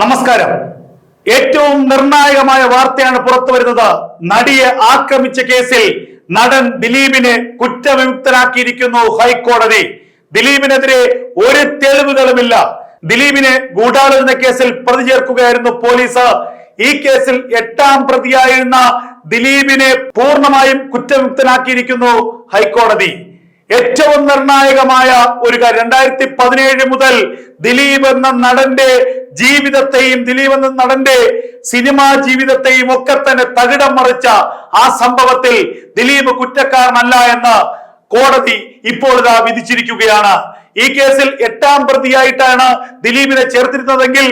നമസ്കാരം. ഏറ്റവും നിർണായകമായ വാർത്തയാണ് പുറത്തു വരുന്നത്. നടിയെ ആക്രമിച്ച കേസിൽ നടൻ ദിലീപിനെ കുറ്റവിമുക്തനാക്കിയിരിക്കുന്നു ഹൈക്കോടതി. ദിലീപിനെതിരെ ഒരു തെളിവുകളുമില്ല. ദിലീപിനെ ഗൂഢാലോചന കേസിൽ പ്രതി ചേർക്കുകയായിരുന്നു പോലീസ്. ഈ കേസിൽ എട്ടാം പ്രതിയായിരുന്ന ദിലീപിനെ പൂർണമായും കുറ്റവിമുക്തനാക്കിയിരിക്കുന്നു ഹൈക്കോടതി. ഏറ്റവും നിർണായകമായ ഒരു കാര്യം. രണ്ടായിരത്തി പതിനേഴ് മുതൽ ദിലീപ് എന്ന നടന്റെ ജീവിതത്തെയും ദിലീപ് എന്ന നടന്റെ സിനിമാ ജീവിതത്തെയും ഒക്കെ തന്നെ തകിടം മറിച്ച ആ സംഭവത്തിൽ ദിലീപ് കുറ്റക്കാരനല്ല എന്ന് കോടതി ഇപ്പോൾ ഇതാ വിധിച്ചിരിക്കുകയാണ്. ഈ കേസിൽ എട്ടാം പ്രതിയായിട്ടാണ് ദിലീപിനെ ചേർത്തിരുന്നതെങ്കിൽ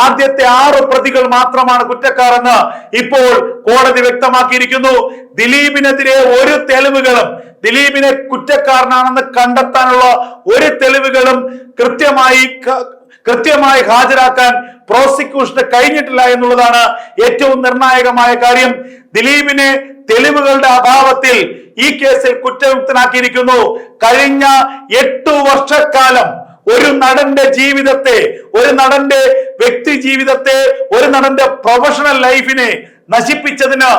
ആദ്യത്തെ ആറ് പ്രതികൾ മാത്രമാണ് കുറ്റക്കാരെന്ന് ഇപ്പോൾ കോടതി വ്യക്തമാക്കിയിരിക്കുന്നു. ദിലീപിനെതിരെ ഒരു തെളിവുകളും ദിലീപിനെ കുറ്റക്കാരനാണെന്ന് കണ്ടെത്താനുള്ള ഒരു തെളിവുകളും കൃത്യമായി കൃത്യമായി ഹാജരാക്കാൻ പ്രോസിക്യൂഷന് കഴിഞ്ഞിട്ടില്ല എന്നുള്ളതാണ് ഏറ്റവും നിർണായകമായ കാര്യം. ദിലീപിനെ തെളിവുകളുടെ അഭാവത്തിൽ ഈ കേസിൽ കുറ്റവിമുക്തനാക്കിയിരിക്കുന്നു കഴിഞ്ഞ എട്ടു വർഷക്കാലം ഒരു നടന്റെ ജീവിതത്തെ ഒരു നടന്റെ വ്യക്തി ജീവിതത്തെ ഒരു നടന്റെ പ്രൊഫഷണൽ ലൈഫിനെ നശിപ്പിച്ചതിന്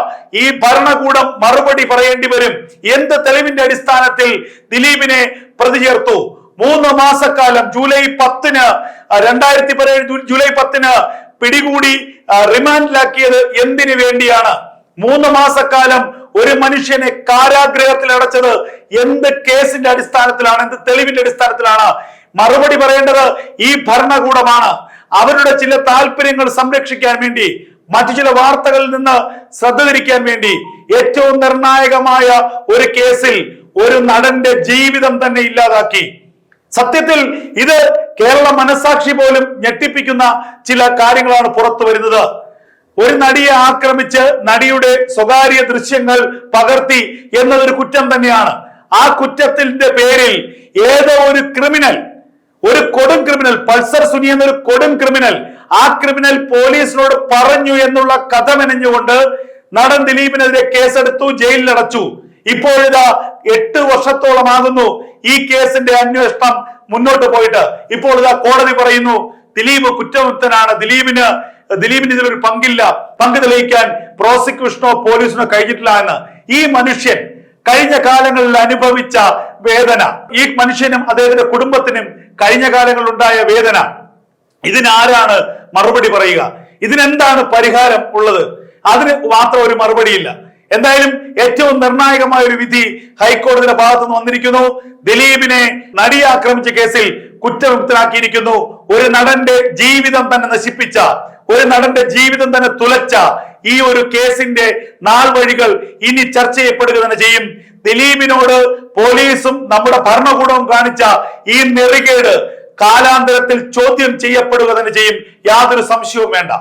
ഈ ഭരണകൂടം മറുപടി പറയേണ്ടി വരും. എന്ത് തെളിവിന്റെ അടിസ്ഥാനത്തിൽ ദിലീപിനെ പ്രതി ചേർത്തു? മൂന്ന് മാസക്കാലം ജൂലൈ പത്തിന് രണ്ടായിരത്തി പതിനേഴ് ജൂലൈ പത്തിന് പിടികൂടി റിമാൻഡിലാക്കിയത് എന്തിനു വേണ്ടിയാണ്? മൂന്ന് മാസക്കാലം ഒരു മനുഷ്യനെ കാരാഗ്രഹത്തിൽ അടച്ചത് എന്ത് കേസിന്റെ അടിസ്ഥാനത്തിലാണ് എന്ത് തെളിവിന്റെ അടിസ്ഥാനത്തിലാണ്? മറുപടി പറയേണ്ടത് ഈ ഭരണകൂടമാണ്. അവരുടെ ചില താല്പര്യങ്ങൾ സംരക്ഷിക്കാൻ വേണ്ടി മറ്റു ചില വാർത്തകളിൽ നിന്ന് ശ്രദ്ധ തിരിക്കാൻ വേണ്ടി ഏറ്റവും നിർണായകമായ ഒരു കേസിൽ ഒരു നടന്റെ ജീവിതം തന്നെ ഇല്ലാതാക്കി. സത്യത്തിൽ ഇത് കേരള മനസാക്ഷി പോലും ഞെട്ടിപ്പിക്കുന്ന ചില കാര്യങ്ങളാണ് പുറത്തു വരുന്നത്. ഒരു നടിയെ ആക്രമിച്ച് നടിയുടെ സ്വകാര്യ ദൃശ്യങ്ങൾ പകർത്തി എന്നതൊരു കുറ്റം തന്നെയാണ്. ആ കുറ്റത്തിന്റെ പേരിൽ ഏതോ ഒരു ക്രിമിനൽ ഒരു കൊടും ക്രിമിനൽ പൾസർ സുനി എന്നൊരു കൊടും ക്രിമിനൽ ആ ക്രിമിനൽ പോലീസിനോട് പറഞ്ഞു എന്നുള്ള കഥ മെനഞ്ഞുകൊണ്ട് നടൻ ദിലീപിനെതിരെ കേസെടുത്തു ജയിലിലടച്ചു. ഇപ്പോഴിതാ എട്ട് വർഷത്തോളമാകുന്നു ഈ കേസിന്റെ അന്വേഷണം മുന്നോട്ട് പോയിട്ട്. ഇപ്പോൾ ഇതാ കോടതി പറയുന്നു ദിലീപ് കുറ്റമുക്തനാണ് ദിലീപിന് ദിലീപിന് ഇതിലൊരു പങ്കില്ല. പങ്ക് തെളിയിക്കാൻ പ്രോസിക്യൂഷനോ പോലീസിനോ കഴിഞ്ഞിട്ടില്ല എന്ന്. ഈ മനുഷ്യൻ കഴിഞ്ഞ കാലങ്ങളിൽ അനുഭവിച്ച വേദന ഈ മനുഷ്യനും അദ്ദേഹത്തിന്റെ കുടുംബത്തിനും കഴിഞ്ഞ കാലങ്ങളിൽ ഉണ്ടായ വേദന ഇതിനാരാണ് മറുപടി പറയുക? ഇതിനെന്താണ് പരിഹാരം ഉള്ളത്? അതിന് മാത്രം ഒരു മറുപടിയില്ല. എന്തായാലും ഏറ്റവും നിർണായകമായ ഒരു വിധി ഹൈക്കോടതിയുടെ ഭാഗത്തു നിന്ന് വന്നിരിക്കുന്നു. ദിലീപിനെ നടിയെ ആക്രമിച്ച കേസിൽ കുറ്റമുക്തനാക്കിയിരിക്കുന്നു ഒരു നടന്റെ ജീവിതം തന്നെ നശിപ്പിച്ച ഒരു നടന്റെ ജീവിതം തന്നെ തുലച്ച ഈ ഒരു കേസിന്റെ നാൾ വഴികൾ ഇനി ചർച്ച ചെയ്യപ്പെടുക തന്നെ ചെയ്യും. ദിലീപിനോട് പോലീസും നമ്മുടെ ഭരണകൂടവും കാണിച്ച ഈ നെറികേട് കാലാന്തരത്തിൽ ചോദ്യം ചെയ്യപ്പെടുക തന്നെ ചെയ്യും. യാതൊരു സംശയവും വേണ്ട.